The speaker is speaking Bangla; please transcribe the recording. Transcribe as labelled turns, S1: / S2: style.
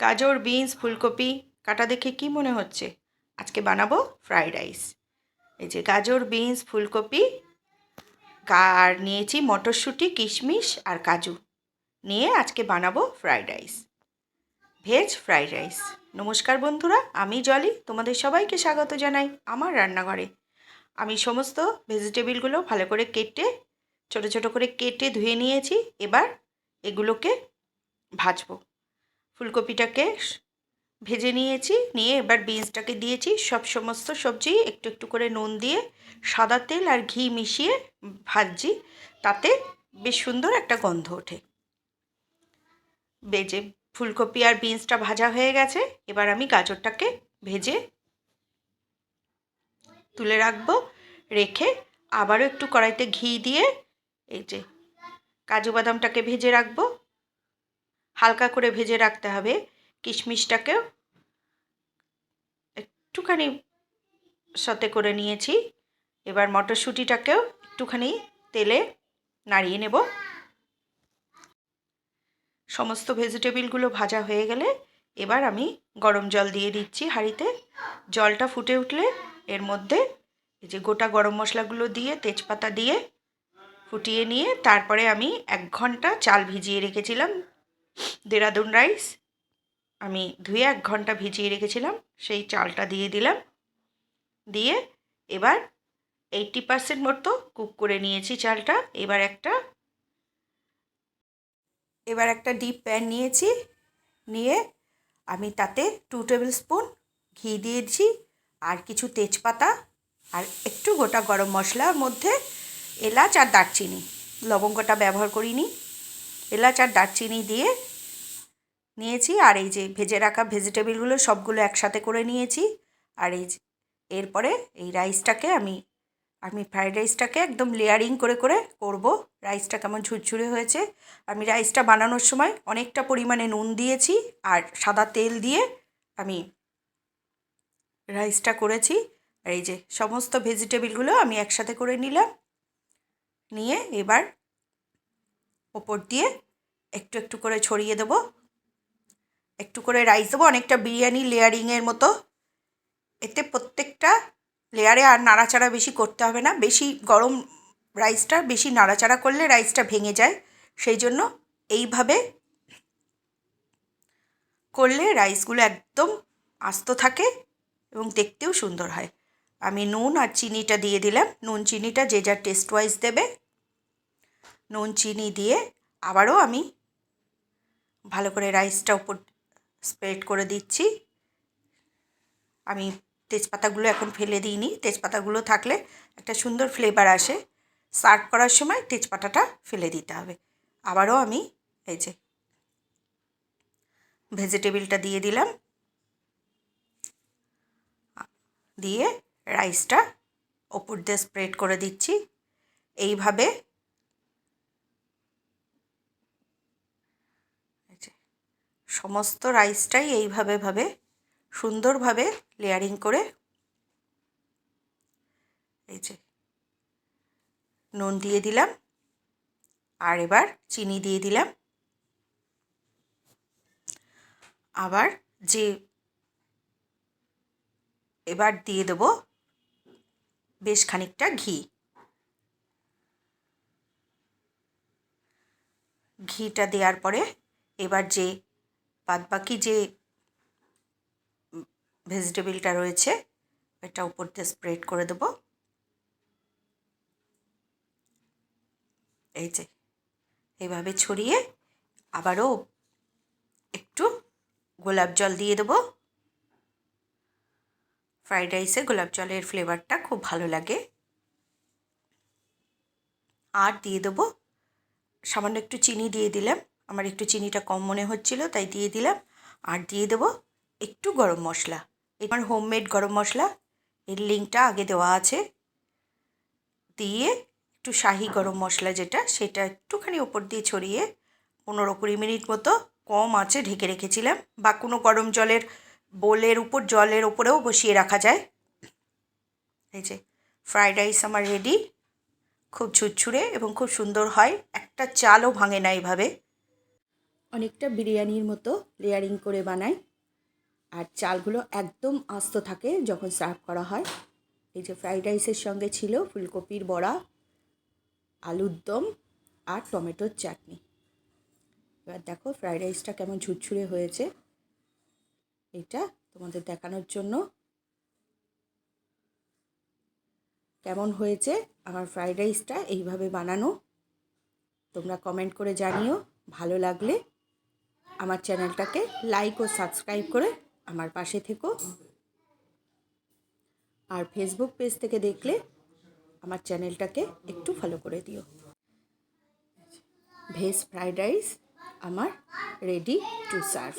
S1: গাজর, বিনস, ফুলকপি, কাটা দেখে কি মনে হচ্ছে? আজকে বানাবো ফ্রাইড রাইস। এই যে গাজর, বিনস, ফুলকপি আর নিয়েছি মটরশুঁটি, কিশমিশ আর কাজু। নিয়ে আজকে বানাবো fried rice. Veg fried rice. নমস্কার বন্ধুরা, আমি জলি। তোমাদের সবাইকে স্বাগত জানাই আমার রান্নাঘরে। আমি সমস্ত ভেজিটেবিলগুলো ভালো করে কেটে, ছোট ছোট করে কেটে ধুয়ে নিয়েছি। এবার এগুলোকে ভাজবো। ফুলকপিটাকে ভেজে নিয়েছি, নিয়ে এবার বিনসটাকে দিয়েছি। সব সমস্ত সবজি একটু একটু করে নুন দিয়ে সাদা তেল আর ঘি মিশিয়ে ভাজছি, তাতে বেশ সুন্দর একটা গন্ধ ওঠে। বেজে ফুলকপি আর বিনসটা ভাজা হয়ে গেছে, এবার আমি গাজরটাকে ভেজে তুলে রাখব, রেখে আবারও একটু কড়াইতে ঘি দিয়ে এই যে কাজু বাদামটাকে ভেজে রাখব। হালকা করে ভেজে রাখতে হবে। কিশমিশটাকেও একটুখানি সাথে করে নিয়েছি। এবার মটরশুঁটিটাকেও একটুখানি তেলে নাড়িয়ে নেব। সমস্ত ভেজিটেবিলগুলো ভাজা হয়ে গেলে এবার আমি গরম জল দিয়ে দিচ্ছি হাঁড়িতে। জলটা ফুটে উঠলে এর মধ্যে এই যে গোটা গরম মশলাগুলো দিয়ে তেজপাতা দিয়ে ফুটিয়ে নিয়ে তারপরে আমি এক ঘণ্টা চাল ভিজিয়ে রেখেছিলাম। দেরাদুন রাইস। আমি ধুয়ে এক ঘণ্টা ভিজিয়ে রেখেছিলাম, সেই চালটা দিয়ে দিলাম। দিয়ে এবার এইটটি পার্সেন্ট মতো কুক করে নিয়েছি চালটা। এবার একটা এবার একটা ডিপ প্যান নিয়েছি। নিয়ে আমি তাতে টু টেবিল স্পুন ঘি দিয়েছি, আর কিছু তেজপাতা, আর একটু গোটা গরম মশলার মধ্যে এলাচ আর দারচিনি। লবঙ্গটা ব্যবহার করিনি। এলাচ আর দারচিনি দিয়ে নিয়েছি। আর এই যে ভেজে রাখা ভেজিটেবিলগুলো সবগুলো একসাথে করে নিয়েছি। আর এই এরপরে এই রাইসটাকে আমি আমি ফ্রাইড রাইসটাকে একদম লেয়ারিং করে করে করব। রাইসটা কেমন ঝুরঝুরে হয়েছে। আমি রাইসটা বানানোর সময় অনেকটা পরিমাণে নুন দিয়েছি আর সাদা তেল দিয়ে আমি রাইসটা করেছি। আর এই যে সমস্ত ভেজিটেবিলগুলো আমি একসাথে করে নিলাম। নিয়ে এবার ওপর দিয়ে একটু একটু করে ছড়িয়ে দেবো। একটু করে রাইস দেবো। অনেকটা বিরিয়ানি লেয়ারিংয়ের মতো। এতে প্রত্যেকটা লেয়ারে আর নাড়াচাড়া বেশি করতে হবে না। বেশি গরম রাইসটা বেশি নাড়াচাড়া করলে রাইসটা ভেঙে যায়। সেই জন্য এইভাবে করলে রাইসগুলো একদম আস্ত থাকে এবং দেখতেও সুন্দর হয়। আমি নুন আর চিনিটা দিয়ে দিলাম। নুন, চিনিটা যে যার টেস্ট ওয়াইজ দেবে। নুন, চিনি দিয়ে আবারও আমি ভালো করে রাইসটা উপর স্প্রেড করে দিচ্ছি। আমি তেজপাতাগুলো এখন ফেলে দিইনি। তেজপাতাগুলো থাকলে একটা সুন্দর ফ্লেভার আসে। সার্ভ করার সময় তেজপাতাটা ফেলে দিতে হবে। আবারও আমি এই যে ভেজিটেবিলটা দিয়ে দিলাম। দিয়ে রাইসটা ওপর দিয়ে স্প্রেড করে দিচ্ছি। এইভাবে সমস্ত রাইসটাই এইভাবে ভাবে সুন্দরভাবে লেয়ারিং করে এই যে নুন দিয়ে দিলাম। আর এবার চিনি দিয়ে দিলাম। আবার যে এবার দিয়ে দেব বেশ খানিকটা ঘি। ঘিটা দেওয়ার পরে এবার যে বাদবাকি যে ভেজিটেবিলটা রয়েছে, এটা উপর দিয়ে স্প্রেড করে দেব। এই যে, এইভাবে ছড়িয়ে আবারও একটু গোলাপ জল দিয়ে দেবো। ফ্রাইড রাইসে গোলাপ জলের ফ্লেভারটা খুব ভালো লাগে। আর দিয়ে দেবো, সামান্য একটু চিনি দিয়ে দিলাম। আমার একটু চিনিটা কম মনে হচ্ছিল, তাই দিয়ে দিলাম। আর দিয়ে দেবো একটু গরম মশলা। আমার হোমমেড গরম মশলা, এর লিঙ্কটা আগে দেওয়া আছে। দিয়ে একটু শাহি গরম মশলা যেটা, সেটা একটুখানি ওপর দিয়ে ছড়িয়ে পনেরো কুড়ি মিনিট মতো কম আছে ঢেকে রেখেছিলাম। বা কোনো গরম জলের বোলের উপর, জলের উপরেও বসিয়ে রাখা যায়। এই যে ফ্রাইড রাইস আমার রেডি খুব ঝুরঝুরে এবং খুব সুন্দর হয়। একটা চালও ভাঙে না এইভাবে অনেকটা বিরিয়ানির মতো লেয়ারিং করে বানাই। আর চালগুলো একদম আস্ত থাকে যখন সার্ভ করা হয়। এই যে ফ্রাইড রাইসের সঙ্গে ছিল ফুলকপির বড়া, আলুর দম আর টমেটোর চাটনি। এবার দেখো ফ্রাইড রাইসটা কেমন ঝুরঝুরে হয়েছে। এটা তোমাদের দেখানোর জন্য। কেমন হয়েছে? আমার ফ্রাইড রাইসটা এইভাবে বানানো। তোমরা কমেন্ট করে জানিও। ভালো লাগলে আমার চ্যানেলটাকে লাইক ও সাবস্ক্রাইব করে আমার পাশে থেকো। আর ফেসবুক পেজ থেকে দেখলে আমার চ্যানেলটাকে একটু ফলো করে দিও। ভেজ ফ্রাইড রাইস আমার রেডি টু সার্ভ